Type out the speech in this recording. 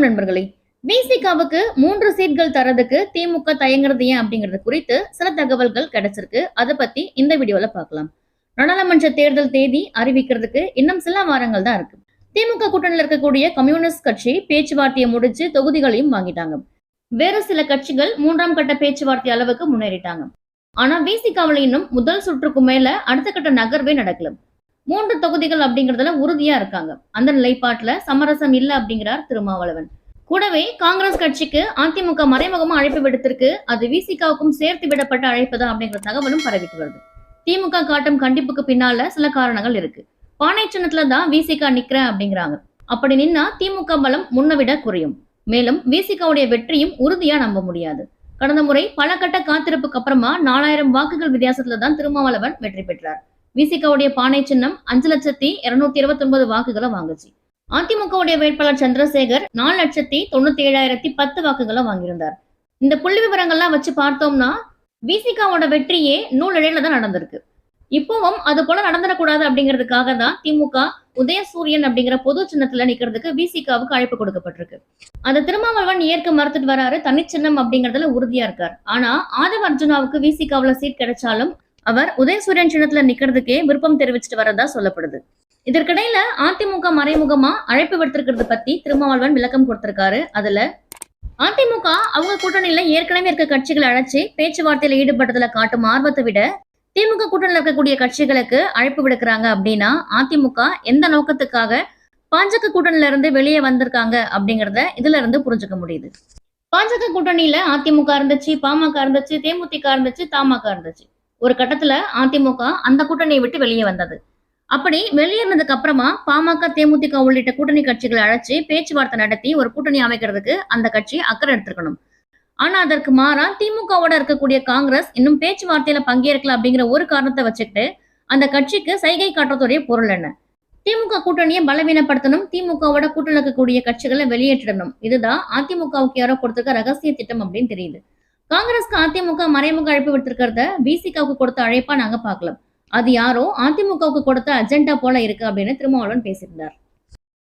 வணக்கம் நண்பர்களே. விசிகாவுக்கு மூன்று சீட்கள் தரதுக்கு திமுக தயங்குறது ஏன் அப்படிங்கிறது குறித்து சில தகவல்கள் கிடைச்சிருக்கு. அதை பத்தி இந்த வீடியோல பார்க்கலாம். நாடாளுமன்ற தேர்தல் தேதி அறிவிக்கிறதுக்கு இன்னும் சில வாரங்கள் தான் இருக்கு. திமுக கூட்டணியில் இருக்கக்கூடிய கம்யூனிஸ்ட் கட்சி பேச்சுவார்த்தையை முடிச்சு தொகுதிகளையும் வாங்கிட்டாங்க. வேறு சில கட்சிகள் மூன்றாம் கட்ட பேச்சுவார்த்தை அளவுக்கு முன்னேறிட்டாங்க. ஆனா விசிகாவில் இன்னும் முதல் சுற்றுக்கு மேல அடுத்த கட்ட நகர்வே நடக்கல. மூன்று தொகுதிகள் அப்படிங்கறதுல உறுதியா இருக்காங்க. அந்த நிலைப்பாட்டுல சமரசம் இல்ல அப்படிங்கிறார் திருமாவளவன். கூடவே காங்கிரஸ் கட்சிக்கு அதிமுக மறைமுகமா அழைப்பு விடுத்திருக்கு. அது விசிகாவுக்கும் சேர்த்து விடப்பட்ட அழைப்பு தான் அப்படிங்கிற தகவலும் பரவிட்டு வருது. திமுக காட்டும் கண்டிப்புக்கு பின்னால சில காரணங்கள் இருக்கு. பானை சின்னத்துல தான் விசிகா நிக்கிறேன் அப்படிங்கிறாங்க. அப்படி நின்னா திமுக பலம் முன்ன விட குறையும். மேலும் விசிகாவுடைய வெற்றியும் உறுதியா நம்ப முடியாது. கடந்த முறை பல கட்ட காத்திருப்புக்கு அப்புறமா நாலாயிரம் வாக்குகள் வித்தியாசத்துல தான் திருமாவளவன் வெற்றி பெற்றார். விசிகாவுடைய பானை சின்னம் அஞ்சு லட்சத்தி இருநூத்தி இருபத்தி ஒன்பது வாக்குகளை வாங்குச்சு. அதிமுகவுடைய வேட்பாளர் சந்திரசேகர் நாலு லட்சத்தி தொண்ணூத்தி ஏழாயிரத்தி பத்து வாக்குகளை வாங்கியிருந்தார். இந்த புள்ளி விவரங்கள்லாம் வச்சு பார்த்தோம்னா விசிகாவோட வெற்றியே நூலிழையில தான் நடந்திருக்கு. இப்பவும் அது போல நடந்துடக்கூடாது அப்படிங்கிறதுக்காக தான் திமுக உதயசூரியன் அப்படிங்கிற பொது சின்னத்துல நிக்கிறதுக்கு விசிகாவுக்கு அழைப்பு கொடுக்கப்பட்டிருக்கு. அந்த திருமாவளவன் ஏற்க மறுத்துட்டு வராரு தனிச்சின்னம் அப்படிங்கறதுல உறுதியா இருக்கார். ஆனா ஆதவ அர்ஜுனாவுக்கு விசிகாவுல சீட் கிடைச்சாலும் அவர் உதயசூரியன் சின்னத்துல நிக்கிறதுக்கே விருப்பம் தெரிவிச்சுட்டு வரதா சொல்லப்படுது. இதற்கிடையில அதிமுக மறைமுகமா அழைப்பு விடுத்திருக்கிறது பத்தி திருமாவளவன் விளக்கம் கொடுத்திருக்காரு. அதுல அதிமுக அவங்க கூட்டணியில ஏற்கனவே இருக்க கட்சிகளை அழைச்சு பேச்சுவார்த்தையில ஈடுபட்டதுல காட்டும் ஆர்வத்தை விட திமுக கூட்டணியில் இருக்கக்கூடிய கட்சிகளுக்கு அழைப்பு விடுக்கிறாங்க அப்படின்னா அதிமுக எந்த நோக்கத்துக்காக பாஜக கூட்டணியில இருந்து வெளியே வந்திருக்காங்க அப்படிங்கறத இதுல இருந்து புரிஞ்சுக்க முடியுது. பாஜக கூட்டணியில அதிமுக இருந்துச்சு பாமக இருந்துச்சு தேமுதிக இருந்துச்சு தமாக இருந்துச்சு. ஒரு கட்டத்துல அதிமுக அந்த கூட்டணியை விட்டு வெளியே வந்தது. அப்படி வெளியேறினதுக்கு அப்புறமா பாமக தேமுதிக உள்ளிட்ட கூட்டணி கட்சிகளை அழைச்சு பேச்சுவார்த்தை நடத்தி ஒரு கூட்டணி அமைக்கிறதுக்கு அந்த கட்சி அக்கறை எடுத்திருக்கணும். ஆனா அதற்கு மாறா திமுகவோட இருக்கக்கூடிய காங்கிரஸ் இன்னும் பேச்சுவார்த்தையில பங்கேற்கல அப்படிங்கிற ஒரு காரணத்தை வச்சுக்கிட்டு அந்த கட்சிக்கு சைகை காட்டுறதுடைய பொருள் என்ன? திமுக கூட்டணியை பலவீனப்படுத்தணும் திமுகவோட கூட்டணி இருக்கக்கூடிய கட்சிகளை வெளியேற்றிடணும். இதுதான் அதிமுகவுக்கு யாரோ கொடுத்திருக்க ரகசிய திட்டம் அப்படின்னு தெரியுது. காங்கிரஸ்க்கு அதிமுக மறைமுக அழைப்பு விடுத்திருக்கிறத பிசிகாவுக்கு கொடுத்த அழைப்பா நாங்க பாக்கலாம் அது யாரோ அதிமுகவுக்கு கொடுத்த அஜெண்டா போல இருக்கு அப்படின்னு திருமாவளவன் பேசியிருந்தார்.